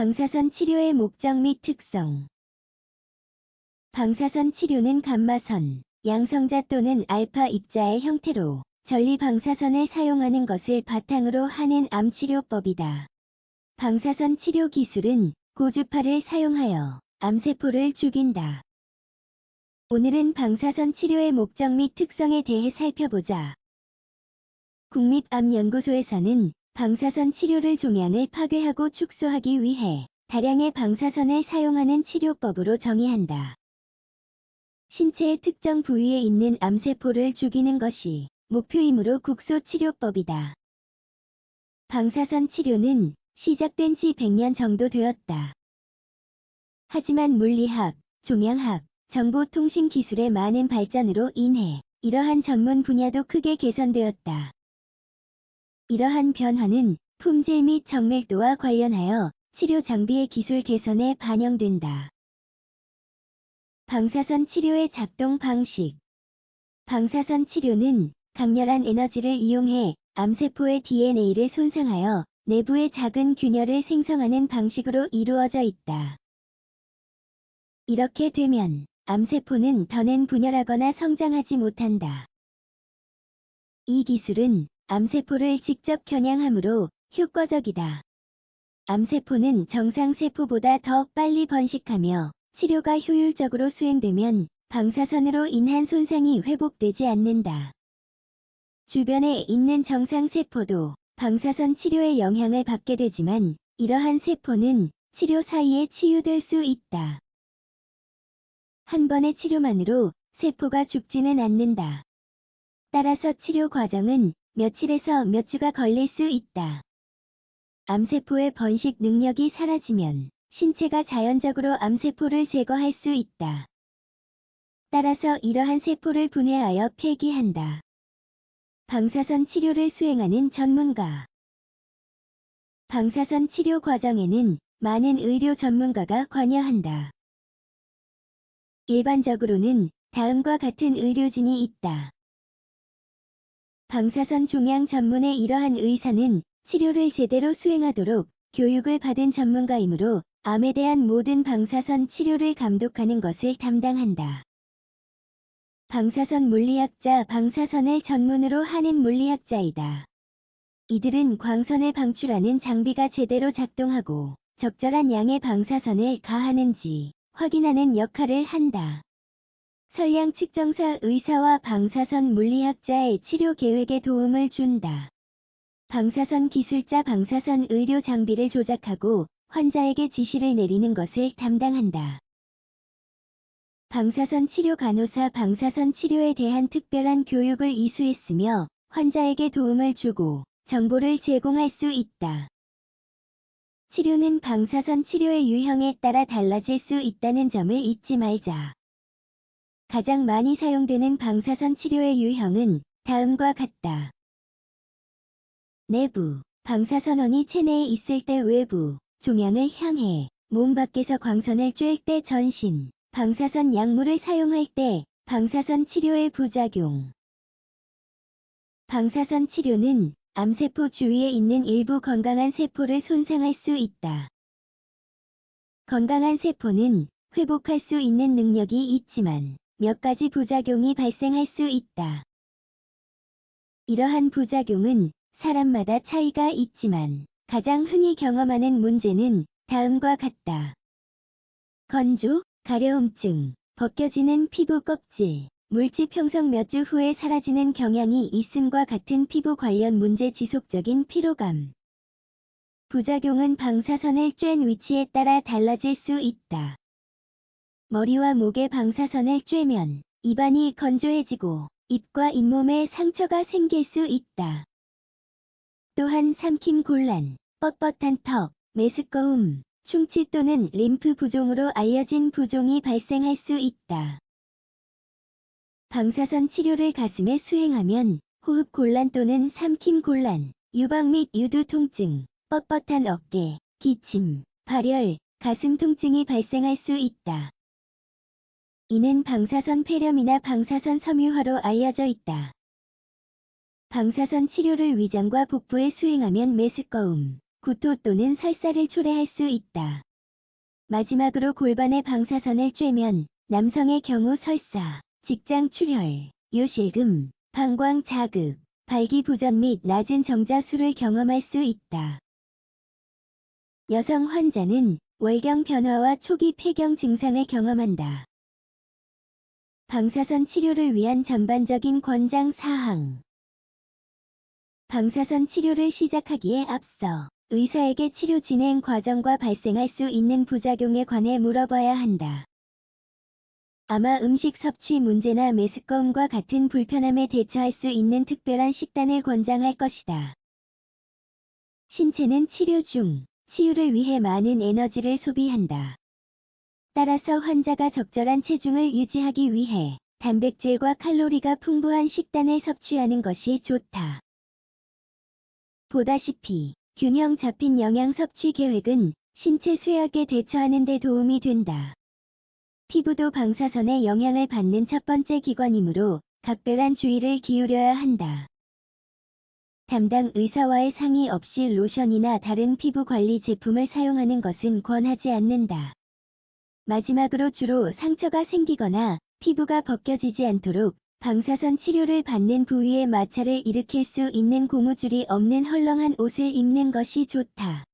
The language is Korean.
방사선 치료의 목적 및 특성 방사선 치료는 감마선, 양성자 또는 알파 입자의 형태로 전리 방사선을 사용하는 것을 바탕으로 하는 암치료법이다. 방사선 치료 기술은 고주파를 사용하여 암세포를 죽인다. 오늘은 방사선 치료의 목적 및 특성에 대해 살펴보자. 국립암연구소에서는 방사선 치료를 종양을 파괴하고 축소하기 위해 다량의 방사선을 사용하는 치료법으로 정의한다. 신체의 특정 부위에 있는 암세포를 죽이는 것이 목표이므로 국소치료법이다. 방사선 치료는 시작된 지 100년 정도 되었다. 하지만 물리학, 종양학, 정보통신 기술의 많은 발전으로 인해 이러한 전문 분야도 크게 개선되었다. 이러한 변화는 품질 및 정밀도와 관련하여 치료 장비의 기술 개선에 반영된다. 방사선 치료의 작동 방식 방사선 치료는 강렬한 에너지를 이용해 암세포의 DNA를 손상하여 내부의 작은 균열을 생성하는 방식으로 이루어져 있다. 이렇게 되면 암세포는 더는 분열하거나 성장하지 못한다. 이 기술은 암세포를 직접 겨냥하므로 효과적이다. 암세포는 정상 세포보다 더 빨리 번식하며 치료가 효율적으로 수행되면 방사선으로 인한 손상이 회복되지 않는다. 주변에 있는 정상 세포도 방사선 치료의 영향을 받게 되지만 이러한 세포는 치료 사이에 치유될 수 있다. 한 번의 치료만으로 세포가 죽지는 않는다. 따라서 치료 과정은 며칠에서 몇 주가 걸릴 수 있다. 암세포의 번식 능력이 사라지면 신체가 자연적으로 암세포를 제거할 수 있다. 따라서 이러한 세포를 분해하여 폐기한다. 방사선 치료를 수행하는 전문가 방사선 치료 과정에는 많은 의료 전문가가 관여한다. 일반적으로는 다음과 같은 의료진이 있다. 방사선 종양 전문의 이러한 의사는 치료를 제대로 수행하도록 교육을 받은 전문가이므로 암에 대한 모든 방사선 치료를 감독하는 것을 담당한다. 방사선 물리학자 방사선을 전문으로 하는 물리학자이다. 이들은 광선을 방출하는 장비가 제대로 작동하고 적절한 양의 방사선을 가하는지 확인하는 역할을 한다. 설량 측정사 의사와 방사선 물리학자의 치료 계획에 도움을 준다. 방사선 기술자 방사선 의료 장비를 조작하고 환자에게 지시를 내리는 것을 담당한다. 방사선 치료 간호사 방사선 치료에 대한 특별한 교육을 이수했으며 환자에게 도움을 주고 정보를 제공할 수 있다. 치료는 방사선 치료의 유형에 따라 달라질 수 있다는 점을 잊지 말자. 가장 많이 사용되는 방사선 치료의 유형은 다음과 같다. 내부, 방사선원이 체내에 있을 때 외부, 종양을 향해, 몸 밖에서 광선을 쬐을 때 전신, 방사선 약물을 사용할 때, 방사선 치료의 부작용. 방사선 치료는 암세포 주위에 있는 일부 건강한 세포를 손상할 수 있다. 건강한 세포는 회복할 수 있는 능력이 있지만 몇 가지 부작용이 발생할 수 있다. 이러한 부작용은 사람마다 차이가 있지만 가장 흔히 경험하는 문제는 다음과 같다. 건조, 가려움증, 벗겨지는 피부 껍질, 물집 형성 몇 주 후에 사라지는 경향이 있음과 같은 피부 관련 문제 지속적인 피로감. 부작용은 방사선을 쬐는 위치에 따라 달라질 수 있다. 머리와 목에 방사선을 쬐면 입안이 건조해지고 입과 잇몸에 상처가 생길 수 있다. 또한 삼킴 곤란, 뻣뻣한 턱, 메스꺼움, 충치 또는 림프 부종으로 알려진 부종이 발생할 수 있다. 방사선 치료를 가슴에 수행하면 호흡 곤란 또는 삼킴 곤란, 유방 및 유두 통증, 뻣뻣한 어깨, 기침, 발열, 가슴 통증이 발생할 수 있다. 이는 방사선 폐렴이나 방사선 섬유화로 알려져 있다. 방사선 치료를 위장과 복부에 수행하면 메스꺼움, 구토 또는 설사를 초래할 수 있다. 마지막으로 골반의 방사선을 쬐면 남성의 경우 설사, 직장 출혈, 요실금, 방광 자극, 발기부전 및 낮은 정자수를 경험할 수 있다. 여성 환자는 월경 변화와 초기 폐경 증상을 경험한다. 방사선 치료를 위한 전반적인 권장 사항 방사선 치료를 시작하기에 앞서 의사에게 치료 진행 과정과 발생할 수 있는 부작용에 관해 물어봐야 한다. 아마 음식 섭취 문제나 메스꺼움과 같은 불편함에 대처할 수 있는 특별한 식단을 권장할 것이다. 신체는 치료 중 치유를 위해 많은 에너지를 소비한다. 따라서 환자가 적절한 체중을 유지하기 위해 단백질과 칼로리가 풍부한 식단을 섭취하는 것이 좋다. 보다시피 균형 잡힌 영양 섭취 계획은 신체 쇠약에 대처하는 데 도움이 된다. 피부도 방사선의 영향을 받는 첫 번째 기관이므로 각별한 주의를 기울여야 한다. 담당 의사와의 상의 없이 로션이나 다른 피부 관리 제품을 사용하는 것은 권하지 않는다. 마지막으로 주로 상처가 생기거나 피부가 벗겨지지 않도록 방사선 치료를 받는 부위에 마찰을 일으킬 수 있는 고무줄이 없는 헐렁한 옷을 입는 것이 좋다.